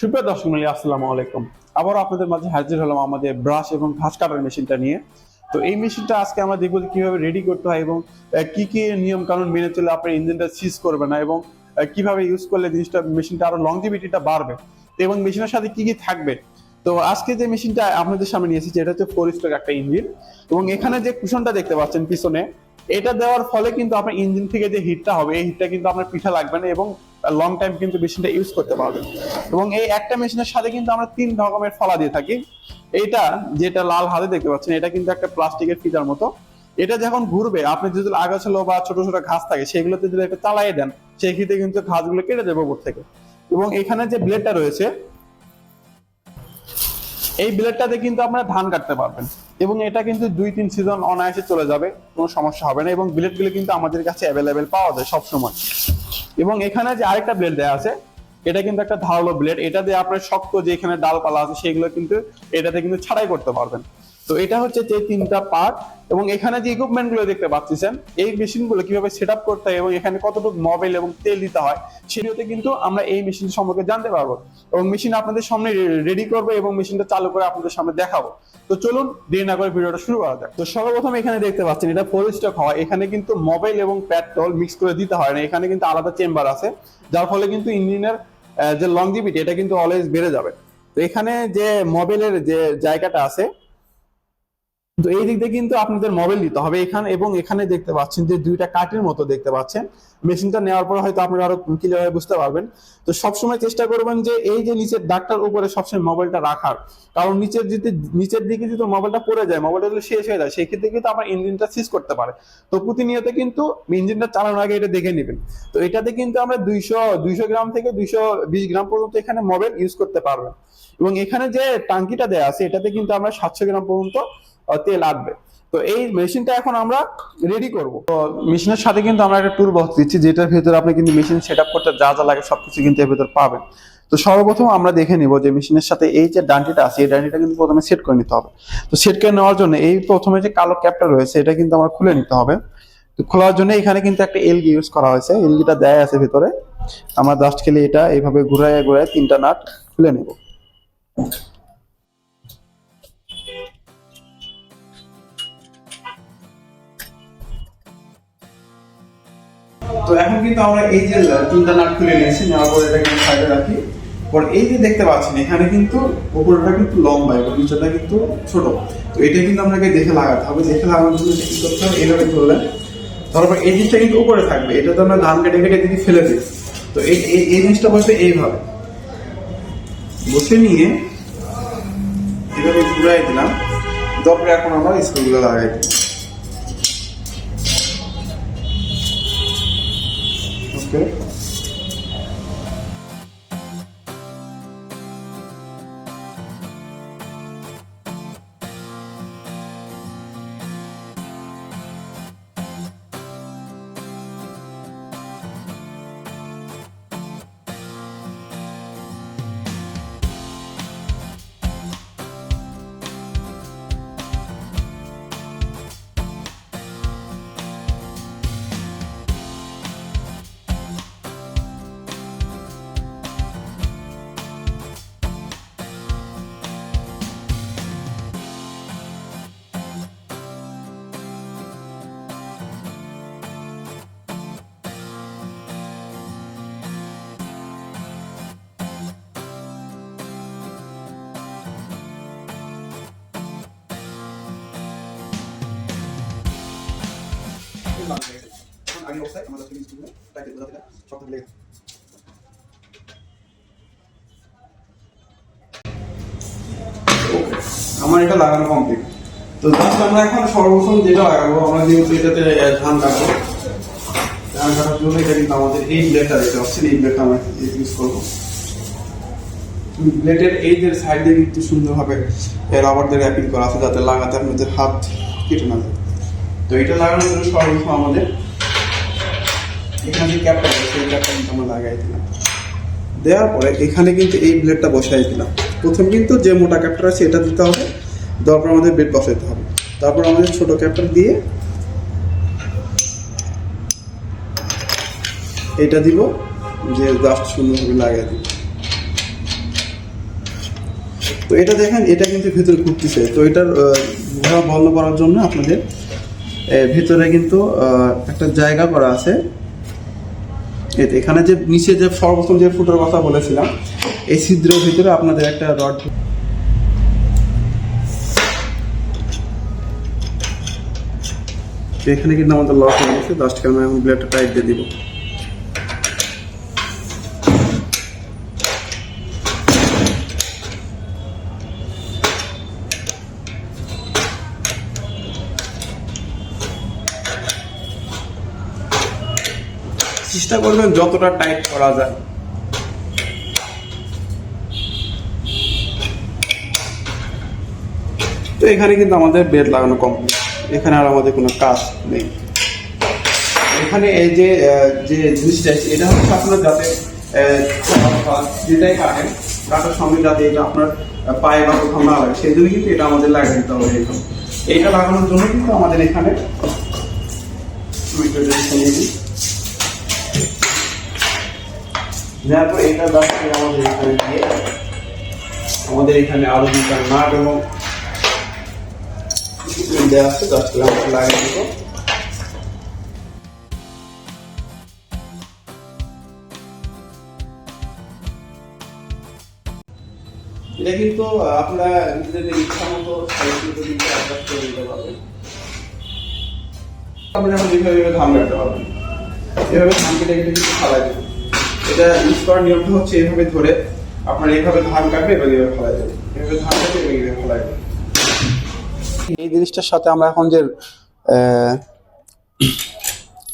সুপ্রিয় দর্শক মন্ডলী, আসসালামু আলাইকুম। আবারও আপনাদের মাঝে হাজির হলাম আমাদের ব্রাশ এবং ঘাস কাটার মেশিনটা নিয়ে। তো এই মেশিনটা আজকে আমরা দেখব যে কীভাবে রেডি করতে হয় এবং কি কি নিয়ম কানুন মেনে চলে আপনার ইঞ্জিনটা সিজ করবে না এবং কীভাবে ইউজ করলে জিনিসটা, মেশিনটা আরও লংজিভিটিটা বাড়বে এবং মেশিনের সাথে কি কি থাকবে। তো আজকে যে মেশিনটা আপনাদের সামনে নিয়ে এসেছি, এটা হচ্ছে ফোর স্ট্রোক একটা ইঞ্জিন এবং এখানে যে কুশনটা দেখতে পাচ্ছেন পিছনে, এটা দেওয়ার ফলে কিন্তু আপনার ইঞ্জিন থেকে যে হিটটা হবে, এই হিটটা কিন্তু আপনার পিঠা লাগবে না এবং লং টাইম কিন্তু মেশিনটা ইউজ করতে পারবেন এবং এই একটা মেশিনের সাথে কিন্তু আমরা তিন রকমের ফলা দিয়ে থাকি। এইটা যেটা লাল হাতে দেখতে পাচ্ছেন, এটা কিন্তু একটা প্লাস্টিকের ফিতার মতো। এটা যখন ঘুরবে, আপনি যদি আগাছালো বা ছোট ছোট ঘাস থাকে, সেগুলোতে যদি একটা চালাই দেন, সেই ক্ষেত্রে কিন্তু ঘাসগুলো কেটে দেবে উপর থেকে। এবং এখানে যে ব্লেডটা রয়েছে, এই ব্লেডটাতে কিন্তু আপনারা ধান কাটতে পারবেন। এবং এটা কিন্তু দুই, তিন সিজন অনায়াসে চলে যাবে, কোনো সমস্যা হবে না এবং ব্লেডগুলো কিন্তু আমাদের কাছে অ্যাভেলেবেল পাওয়া যায় সবসময়। এবং এখানে যে আরেকটা ব্লেড দেওয়া আছে, এটা কিন্তু একটা ধারালো ব্লেড এটা দিয়ে আপনার শক্ত যে এখানে ডালপালা আছে, সেগুলো কিন্তু এটাতে কিন্তু ছাড়াই করতে পারবেন। তো এটা হচ্ছে যে তিনটা পার্ট এবং এখানে যে ইকুইপমেন্টগুলো দেখতে পাচ্ছেন এই মেশিনগুলো কীভাবে সেট আপ করতে হয় এবং এখানে কতটুকু মোবাইল এবং তেল দিতে হয় সেটিতে কিন্তু আমরা এই মেশিন সম্পর্কে জানতে পারব এবং মেশিন আপনাদের সামনে রেডি করব এবং মেশিনটা চালু করে আপনাদের সামনে দেখাবো। তো চলুন দেরি না করে ভিডিওটা শুরু করা যাক। তো সর্বপ্রথম এখানে দেখতে পাচ্ছেন এটা ফোর স্টক হয় এখানে কিন্তু মোবাইল এবং পেট্রোল মিক্স করে দিতে হয় না, এখানে কিন্তু আলাদা চেম্বার আছে, যার ফলে কিন্তু ইঞ্জিনের যে লংজিভিটি এটা কিন্তু অলওয়েজ বেড়ে যাবে। তো এখানে যে মোবাইলের যে জায়গাটা আছে তো এই দিক দিয়ে কিন্তু আপনাদের মোবাইল দিতে হবে। এখানে এবং এখানে দেখতে পাচ্ছেন যে দুইটা কাঠের মতো দেখতে পাচ্ছেন। মেশিনটা নেওয়ার পর হয়তো আপনারা আরও ক্লিয়ার বুঝতে পারবেন। তো সবসময় চেষ্টা করবেন যে এই যে নিচের দাগটার উপরে সবসময় মোবাইলটা রাখার। কারণ নিচের যদি, নিচের দিকে যদি মোবাইলটা পড়ে যায় মোবাইলটা যদি শেষ হয়ে যায় সেই ক্ষেত্রে কিন্তু আমার ইঞ্জিনটা সিজ করতে পারে। তো প্রতিনিয়ত কিন্তু ইঞ্জিনটা চালানোর আগে এটা দেখে নেবেন। তো এটাতে কিন্তু আমরা দুইশো দুইশো গ্রাম থেকে দুইশো বিশ গ্রাম পর্যন্ত এখানে মোবাইল ইউজ করতে পারবেন। এবং এখানে যে টাঙ্কিটা দেওয়া আছে, এটাতে কিন্তু আমরা সাতশো গ্রাম পর্যন্ত তেল আসবে তো এই মেশিনটা এখন আমরা রেডি করব। তো মেশিনের সাথে কিন্তু আমরা একটা টুল বক্স দিচ্ছি, যেটার ভেতরে আপনি কিন্তু মেশিন সেট আপ করতে যা যা লাগে সবকিছু কিন্তু এর ভেতর পাবেন। তো সর্বপ্রথম আমরা দেখে নিব যে মেশিনের সাথে এই যে ডান্টিটা আছে, এই ডান্টিটা কিন্তু প্রথমে সেট করে নিতে হবে। তো সেট করে নেওয়ার জন্য এই প্রথমে যে কালো ক্যাপটা রয়েছে, এটা কিন্তু আমরা খুলে নিতে হবে। তো খোলার জন্য এখানে কিন্তু একটা এলগি ইউজ করা হয়েছে। এলগিটা দেয় আছে ভেতরে। আমরা জাস্ট খেলে এটা এইভাবে ঘুরায় ঘুরায় তিনটা নাট খুলে নেব। কিন্তু আমরা এই যে তিনটা নাট খুলে নিয়েছি, নেওয়ার পর এটা কিন্তু সাইডে রাখি। পর এই যে দেখতে পাচ্ছেন, এখানে কিন্তু উপরটা কিন্তু লম্বা এবং নিচেটা কিন্তু ছোট। তো এটা কিন্তু আপনাকে দেখে লাগাতে হবে। দেখে লাগানোর জন্য কি করতে হবে? এইভাবে ধরলেন তারপর এই জিনিসটা কিন্তু উপরে থাকবে। এটা তো আমরা ধান কেটে কেটে দিকে ফেলে দিই। তো এই, এই- জিনিসটা বসবে এইভাবে। বসে নিয়ে এভাবে ঘুরাই দিলাম। তারপরে এখন আমরা স্ক্রুগুলো লাগাই দিই। ওকে আমার এটা লাগানো কমপ্লিট তো জাস্ট আমরা এখন সর্বপ্রথম যেটা লাগাবো, আমরা যেহেতু এটাতে ধান কাটবো, ধান কাটার জন্য এটা কিন্তু আমাদের এই ব্লেডটা দেখতে পাচ্ছেন এই ব্লেডটা আমরা ইউজ করব। ব্লেডের এই যে সাইড কিন্তু সুন্দরভাবে রাবার দিয়ে র্যাপিং করা আছে, যাতে লাগাতে আপনাদের হাত কেটে না যায়। তো এটা লাগানোর জন্য সর্বপ্রথম আমাদের। এখানে যে ক্যাপটা সেই ক্যাপটা কিন্তু আমরা লাগাই দিলাম। দেওয়ার পরে এখানে কিন্তু এই ব্লেডটা বসাই দিলাম। প্রথম কিন্তু যে মোটা ক্যাপটা আছে, এটা দিতে হবে। দেওয়ার পর আমাদের ব্লেড বসাইতে হবে। তারপর আমাদের ছোট ক্যাপটা দিয়ে এটা দিব, যে জাস্ট সুন্দরভাবে লাগিয়ে দিব। তো এটা দেখেন, এটা কিন্তু ভেতরে ঘুরতেছে। তো এটার ঘোরা বন্ধ করার জন্য আপনাদের ভিতরে কিন্তু একটা জায়গা করা আছে। এখানে যে নিচে যে সর্বপ্রথম যে ফুটোর কথা বলেছিলাম, এই ছিদ্রের ভিতরে আপনাদের একটা রড এখানে কিন্তু আমাদের লক হয়ে গেছে। জাস্ট আমি ব্লেডটা টাইট দিয়ে দিব। চেষ্টা করবেন যতটা টাইট করা যায়। তো এখানে কিন্তু আমাদের বেড লাগানো কমপ্লিট এখানে আর আমাদের কোনো কাজ নেই। এখানে এই যে যে জিনিসটা এটা হচ্ছে আপনার যাতে যেটাই কাটেন, কাটার সঙ্গে যাতে এটা আপনার পায়ে বা কোথাও না লাগে, সেই জন্য কিন্তু এটা আমাদের লাগিয়ে দিতে হবে এখানে। এইটা লাগানোর জন্য কিন্তু আমাদের এখানে আমি এটা দাঁড়িয়ে আমাদের এখানে দিয়ে আমাদের এখানে আরও দুটা নাট এবং কিন্তু আপনারা নিজেদের ইচ্ছা মতো আপনি যেভাবে এভাবে ধান কাটতে পারবেন। এভাবে ধান কেটে কেটে কিন্তু দেবেন। এটা ইউজ করার নিয়মটা হচ্ছে এভাবে ধরে আপনার এইভাবে ধান কাটবে এবং এভাবে ফালাই দেবেন এভাবে ধান কাটবে এবং এভাবে ফালাই দেবেন এই জিনিসটার সাথে আমরা এখন যে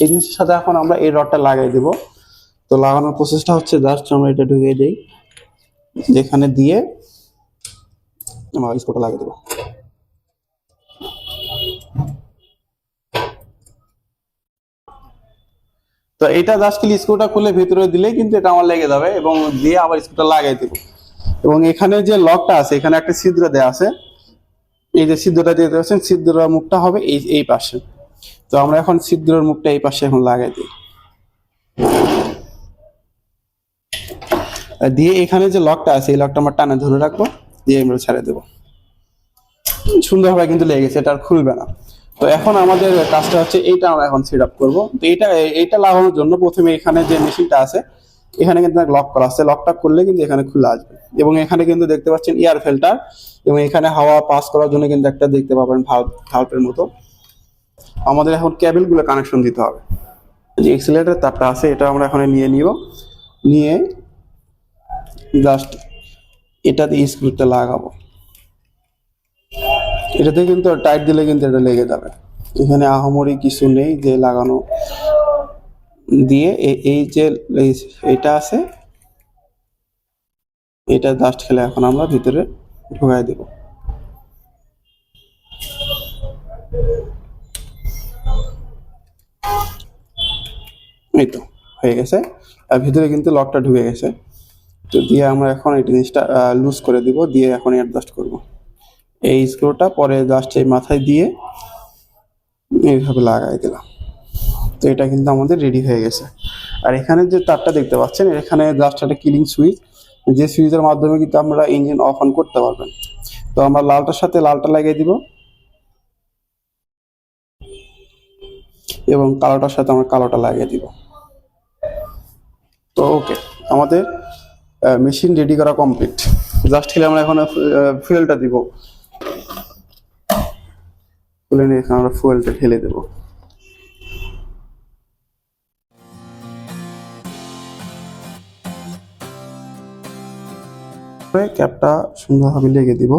এই জিনিসটার সাথে এখন আমরা এই রডটা লাগাই দেব। তো লাগানোর প্রসেসটা হচ্ছে জাস্ট আমরা এটা ঢুকিয়ে দিই, যেখানে দিয়ে আমরা স্কোটা লাগিয়ে দেবো। তো এটা জাস্ট খালি স্ক্রুটা খুলে ভিতরে দিলে কিন্তু এটা আমার লেগে যাবে এবং দিয়ে আবার স্ক্রুটা লাগাই দেবো। এবং এখানে যে লকটা আছে, এখানে একটা ছিদ্র দেওয়া আছে। এই যে ছিদ্রটা দিয়ে পাচ্ছেন ছিদ্রের মুখটা হবে এই এই পাশে। তো আমরা এখন ছিদ্রের মুখটা এই পাশে এখন লাগাই দিই। দিয়ে এখানে যে লকটা আছে, এই লকটা আমরা টানে ধরে রাখব, দিয়ে আমরা ছেড়ে দেবো। সুন্দরভাবে কিন্তু লেগে গেছে, এটা আর খুলবে না। তো এখন আমাদের কাজটা হচ্ছে এইটা আমরা এখন সেট আপ করব। তো এইটা এইটা লাগানোর জন্য প্রথমে এখানে যে মেশিনটা আছে, এখানে কিন্তু লক করা আছে। লকটা করলে কিন্তু এখানে খুলে আসবে। এবং এখানে কিন্তু দেখতে পাচ্ছেন এয়ার ফিল্টার এবং এখানে হাওয়া পাস করার জন্য কিন্তু একটা দেখতে পাবেন ভাল্বের মতো। আমাদের এখন ক্যাবেলগুলো কানেকশন দিতে হবে। যে এক্সিলেটার তারটা আছে, এটা আমরা এখন নিয়ে নিব। নিয়ে জাস্ট এটাতে স্ক্রুটা লাগাবো। এটাতে কিন্তু টাইট দিলে কিন্তু এটা লেগে যাবে। এখানে আহামরি কিছু নেই যে লাগানো দিয়ে এই যে এটা আছে, এটা জাস্ট খেলে এখন আমরা ভিতরে ঢুকাই দেব। এই তো, হয়ে গেছে। আর ভিতরে কিন্তু লকটা ঢুকে গেছে। তো দিয়ে আমরা এখন এই জিনিসটা লুজ করে দিব, দিয়ে এখন অ্যাডজাস্ট করব। এই স্ক্রুটা পরে জাস্ট এই মাথায় দিয়ে এইভাবে লাগাই দিলাম। তো এটা কিন্তু আমাদের রেডি হয়ে গেছে। আর এখানে যে তারটা দেখতে পাচ্ছেন এখানে জাস্ট একটা কিলিং সুইচ যে সুইচের মাধ্যমে কিন্তু আমরা ইঞ্জিন অফ অন করতে পারবেন। তো আমরা লালটার সাথে লালটা লাগিয়ে দিব। এবং কালোটার সাথে আমরা কালোটা লাগিয়ে দিব। তো ওকে আমাদের মেশিন রেডি করা কমপ্লিট জাস্ট খেলে আমরা এখন ফুয়েলটা দিব। খুলে নিয়ে আমরা ফুয়েলটা ঢেলে দেবো। ক্যাপটা সুন্দরভাবে লেগে দিব।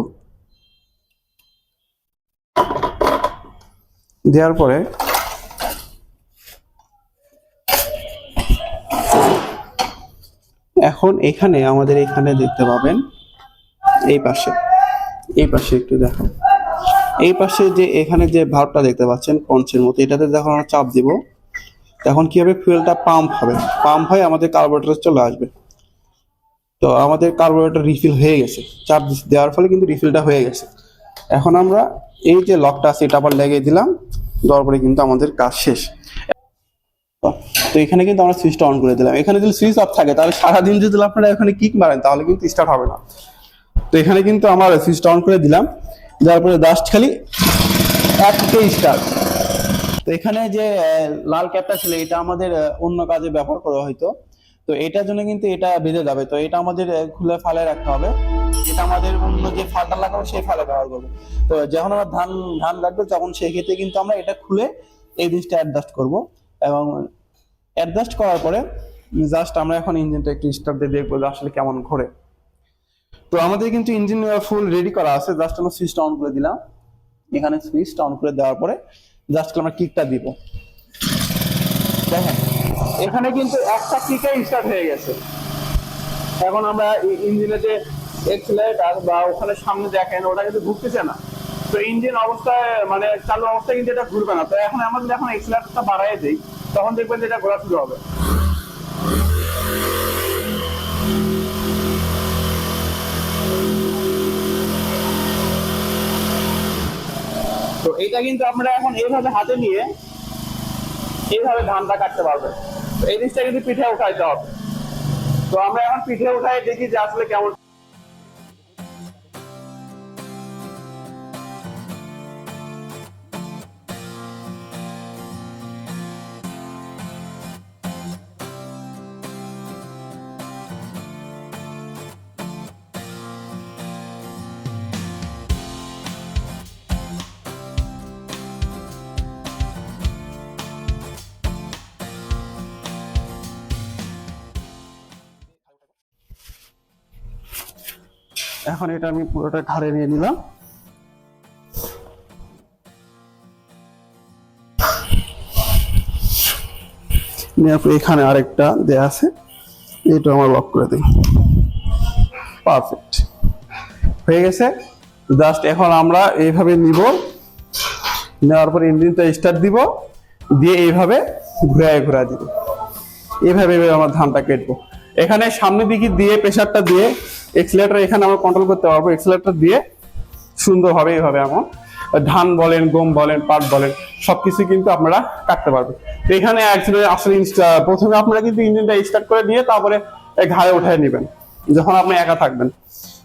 দেওয়ার পরে এখন এখানে আমাদের এখানে দেখতে পাবেন এই পাশে। এই পাশে একটু দেখো এই পাশে যে এখানে যে ভাবটা দেখতে পাচ্ছেন, পঞ্চের মতো, এটাতে যখন আমরা চাপ দিব, তখন কি হবে? ফুয়েলটা পাম্প হবে। পাম্প হয়ে আমাদের কার্বোরেটরে চলে আসবে। তো আমাদের কার্বোরেটর রিফিল হয়ে গেছে। চাপ দেওয়ার ফলে কিন্তু রিফিলটা হয়ে গেছে। এখন আমরা এই যে লকটা আছে, এটা আবার লাগিয়ে দিলাম। দেওয়ার পরে কিন্তু আমাদের কাজ শেষ। তো এখানে কিন্তু আমরা সুইচটা অন করে দিলাম। এখানে যদি সুইচ অফ থাকে, তাহলে সারাদিন যদি আপনারা এখানে কিক মারেন, তাহলে কিন্তু স্টার্ট হবে না। তো এখানে কিন্তু আমার সুইচটা অন করে দিলাম। যার পরে জাস্ট খালি এক থেকে স্টার্ট তো এখানে যে লাল ক্যাপটা ছিল, এটা আমাদের অন্য কাজে ব্যবহার করা হয়তো তো এটার জন্য কিন্তু এটা বেঁধে যাবে তো এটা আমাদের খুলে ফালে রাখতে হবে। এটা আমাদের অন্য যে ফালটা লাগাবো, সেই ফালে ব্যবহার করব। তো যখন আমরা ধান ধান কাটবো, তখন সেই ক্ষেত্রে কিন্তু আমরা এটা খুলে এই জিনিসটা অ্যাডজাস্ট করব। এবং অ্যাডজাস্ট করার পরে জাস্ট আমরা এখন ইঞ্জিনটা একটু স্টার্ট দিয়ে দেখব আসলে কেমন ঘোরে। তো আমাদের কিন্তু ইঞ্জিন ফুল রেডি করা আছে। জাস্ট আমরা সুইচটা অন করে দিলাম। এখানে সুইচটা অন করে দেওয়ার পরে জাস্ট আমরা কিকটা দিব। দেখেন, এখানে কিন্তু একটা কিকে স্টার্ট হয়ে গেছে। এখন আমরা ইঞ্জিনে যে এক্সিলারেটার বা ওখানে সামনে দেখেন, ওটা কিন্তু ঘুরতেছে না। তো ইঞ্জিন অবস্থায় মানে চালু অবস্থায় কিন্তু এটা ঘুরবে না। তো এখন আমাদের যখন এক্সিলারেটারটা বাড়াই দেই, তখন দেখবেন যে এটা ঘোরা শুরু হবে। তো এটা কিন্তু আপনারা এখন এইভাবে হাতে নিয়ে এইভাবে ধানটা কাটতে পারবে এই জিনিসটা কিন্তু পিঠে উঠাইতে হবে। তো আমরা এখন পিঠে উঠাই দেখি যে আসলে কেমন এখন এটা আমি পুরোটা ঘাড়ে নিয়ে নিলাম। এখানে আরেকটা দেয়া আছে। এটা আমার লক করে দিই পারফেক্ট হয়ে গেছে। জাস্ট এখন আমরা এইভাবে নিব। নেওয়ার পর ইঞ্জিনটা স্টার্ট দিব। দিয়ে এইভাবে ঘুরায় ঘুরায় দিব। এইভাবে আমরা ধানটা কেটবো। এখানে সামনের দিকে দিয়ে প্রেসারটা দিয়ে এক্সিলেটার এখানে আমরা কন্ট্রোল করতে পারব। এক্সিলেটার দিয়ে সুন্দরভাবে এইভাবে আমার ধান বলেন, গম বলেন, পাট বলেন, সবকিছু কিন্তু আপনারা কাটতে পারবেন। তো এখানে আসলে প্রথমে আপনারা কিন্তু ইঞ্জিনটা স্টার্ট করে দিয়ে তারপরে ঘাড়ে উঠায় নেবেন, যখন আপনি একা থাকবেন।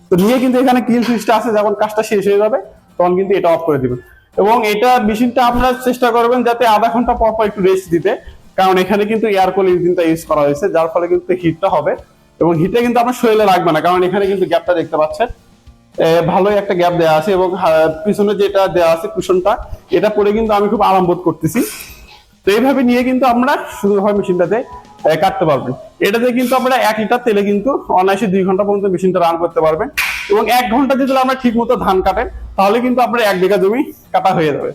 তো নিয়ে কিন্তু এখানে কিল সুইচটা আছে, যখন কাজটা শেষ হয়ে যাবে, তখন কিন্তু এটা অফ করে দিবেন। এবং এটা মেশিনটা আপনারা চেষ্টা করবেন যাতে আধা ঘণ্টা পর একটু রেস্ট দিতে, কারণ এখানে কিন্তু এয়ার কুল ইঞ্জিনটা ইউজ করা হয়েছে, যার ফলে কিন্তু হিটটা হবে। এবং হিটে কিন্তু আপনার শরীরে লাগবে না, কারণ এখানে কিন্তু গ্যাপটা দেখতে পাচ্ছেন। ভালোই একটা গ্যাপ দেওয়া আছে এবং পিছনে যেটা দেওয়া আছে কুশনটা এটা পরে কিন্তু আমি খুব আরাম বোধ করতেছি। তো এইভাবে নিয়ে কিন্তু আমরা সুন্দরভাবে মেশিনটাতে কাটতে পারবেন। এটাতে কিন্তু আমরা এক লিটার তেলে কিন্তু অনায়াসে দুই ঘণ্টা পর্যন্ত মেশিনটা রান করতে পারবেন এবং এক ঘণ্টা যদি আমরা ঠিক মতো ধান কাটেন, তাহলে কিন্তু আপনার এক বিঘা জমি কাটা হয়ে যাবে।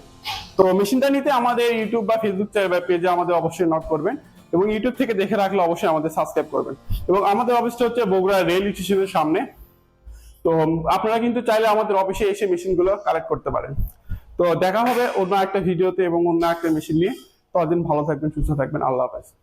তো মেশিনটা নিতে আমাদের ইউটিউব বা ফেসবুক পেজে আমাদের অবশ্যই নক করবেন। এবং ইউটিউব থেকে দেখে রাখলে অবশ্যই আমাদের সাবস্ক্রাইব করবেন। এবং আমাদের অফিসটা হচ্ছে বগুড়া রেল স্টেশনের সামনে। তো আপনারা কিন্তু চাইলে আমাদের অফিসে এসে মেশিনগুলো কালেক্ট করতে পারেন। তো, দেখা হবে অন্য একটা ভিডিওতে এবং অন্য একটা মেশিন নিয়ে। ততদিন ভালো থাকবেন, সুস্থ থাকবেন। আল্লাহ হাফেজ।